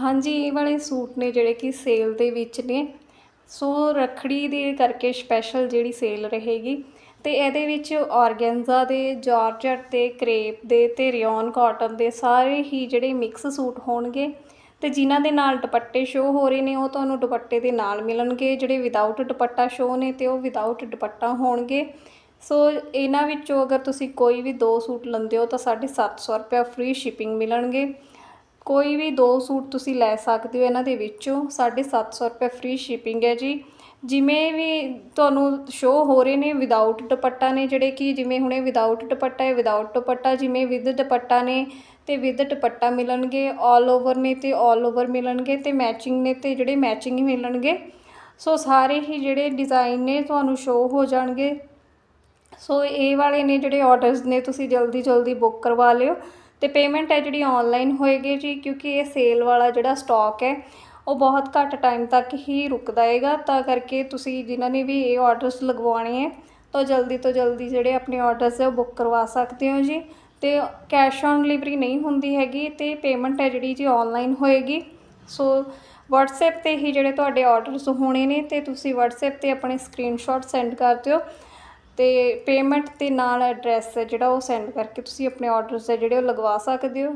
ਹਾਂਜੀ, ਇਹ ਵਾਲੇ ਸੂਟ ਨੇ ਜਿਹੜੇ ਕਿ ਸੇਲ ਦੇ ਵਿੱਚ ਨੇ। ਸੋ ਰੱਖੜੀ ਦੇ ਕਰਕੇ ਸਪੈਸ਼ਲ ਜਿਹੜੀ ਸੇਲ ਰਹੇਗੀ। ਤੇ ਇਹਦੇ ਵਿੱਚ ਔਰਗੈਂਜ਼ਾ ਦੇ ਜਾਰਜਟ ਤੇ ਕਰੇਪ ਦੇ ਤੇ ਰਿਓਨ ਕਾਟਨ ਦੇ ਸਾਰੇ ਹੀ ਜਿਹੜੇ ਮਿਕਸ ਸੂਟ ਹੋਣਗੇ। ਤੇ ਜਿਨ੍ਹਾਂ ਦੇ ਨਾਲ ਦੁਪੱਟੇ ਸ਼ੋ ਹੋ ਰਹੇ ਨੇ, ਉਹ ਤੁਹਾਨੂੰ ਦੁਪੱਟੇ ਦੇ ਨਾਲ ਮਿਲਣਗੇ। ਜਿਹੜੇ ਵਿਦਆਊਟ ਦੁਪੱਟਾ ਸ਼ੋ ਨੇ ਤੇ ਉਹ ਵਿਦਆਊਟ ਦੁਪੱਟਾ ਹੋਣਗੇ। ਸੋ ਇਹਨਾਂ ਵਿੱਚੋਂ ਅਗਰ ਤੁਸੀਂ ਕੋਈ ਵੀ ਦੋ ਸੂਟ ਲੈਂਦੇ ਹੋ, ਤਾਂ 750 ਰੁਪਏ ਫ੍ਰੀ ਸ਼ਿਪਿੰਗ ਮਿਲਣਗੇ। ਕੋਈ ਵੀ ਦੋ ਸੂਟ ਤੁਸੀਂ ਲੈ ਸਕਦੇ ਹੋ ਇਹਨਾਂ ਦੇ ਵਿੱਚੋਂ 750 ਰੁਪਏ ਫ੍ਰੀ ਸ਼ਿਪਿੰਗ ਹੈ ਜੀ। ਜਿਵੇਂ ਵੀ ਤੁਹਾਨੂੰ ਸ਼ੋ ਹੋ ਰਹੇ ਨੇ ਵਿਦਆਊਟ ਦੁਪੱਟਾ ਨੇ, ਜਿਹੜੇ ਕਿ ਜਿਵੇਂ ਹੁਣੇ ਵਿਦਆਊਟ ਦੁਪੱਟਾ ਹੈ ਵਿਦਆਊਟ ਦੁਪੱਟਾ, ਜਿਵੇਂ ਵਿਦ ਦੁਪੱਟਾ ਨੇ, ਤੇ ਵਿਦ ਦੁਪੱਟਾ ਮਿਲਣਗੇ ਆਲ ਓਵਰ ਨੇ ਤੇ ਆਲ ਓਵਰ ਮਿਲਣਗੇ ਤੇ ਮੈਚਿੰਗ ਨੇ ਤੇ ਜਿਹੜੇ ਮੈਚਿੰਗ ਮਿਲਣਗੇ। ਸੋ ਸਾਰੇ ਹੀ ਜਿਹੜੇ ਡਿਜ਼ਾਈਨ ਨੇ ਤੁਹਾਨੂੰ ਸ਼ੋ ਹੋ ਜਾਣਗੇ। ਸੋ ਇਹ ਵਾਲੇ ਨੇ ਜਿਹੜੇ ਆਰਡਰਸ ਨੇ, ਤੁਸੀਂ ਜਲਦੀ ਜਲਦੀ ਬੁੱਕ ਕਰਵਾ ਲਿਓ। ਤੇ ਪੇਮੈਂਟ ਹੈ ਜਿਹੜੀ ਆਨਲਾਈਨ ਹੋਏਗੀ ਜੀ, ਕਿਉਂਕਿ ਇਹ ਸੇਲ ਵਾਲਾ ਜਿਹੜਾ ਸਟਾਕ ਹੈ, ਉਹ ਬਹੁਤ ਘੱਟ ਟਾਈਮ ਤੱਕ ਹੀ ਰੁਕਦਾ ਹੈਗਾ। ਤਾਂ ਕਰਕੇ ਤੁਸੀਂ ਜਿਨ੍ਹਾਂ ਨੇ ਵੀ ਇਹ ਆਰਡਰਸ ਲਗਵਾਉਣੇ ਹੈ, ਤਾਂ ਜਲਦੀ ਤੋਂ ਜਲਦੀ ਜਿਹੜੇ ਆਪਣੇ ਆਰਡਰਸ ਹੈ, ਉਹ ਬੁੱਕ ਕਰਵਾ ਸਕਦੇ ਹੋ ਜੀ। ਤੇ ਕੈਸ਼ ਔਨ ਡਿਲੀਵਰੀ ਨਹੀਂ ਹੁੰਦੀ ਹੈਗੀ ਤੇ ਪੇਮੈਂਟ ਹੈ ਜਿਹੜੀ ਜੀ ਆਨਲਾਈਨ ਹੋਏਗੀ। ਸੋ WhatsApp ਤੇ ਹੀ ਜਿਹੜੇ ਤੁਹਾਡੇ ਆਰਡਰਸ ਹੋਣੇ ਨੇ, ਤੇ ਤੁਸੀਂ WhatsApp ਤੇ ਆਪਣੇ ਸਕਰੀਨਸ਼ਾਟ ਸੈਂਡ ਕਰ ਦਿਓ। ਅਤੇ ਪੇਮੈਂਟ ਤੇ ਨਾਲ ਐਡਰੈਸ ਜਿਹੜਾ ਉਹ ਸੈਂਡ ਕਰਕੇ ਤੁਸੀਂ ਆਪਣੇ ਔਡਰਸ ਹੈ ਜਿਹੜੇ ਉਹ ਲਗਵਾ ਸਕਦੇ ਹੋ?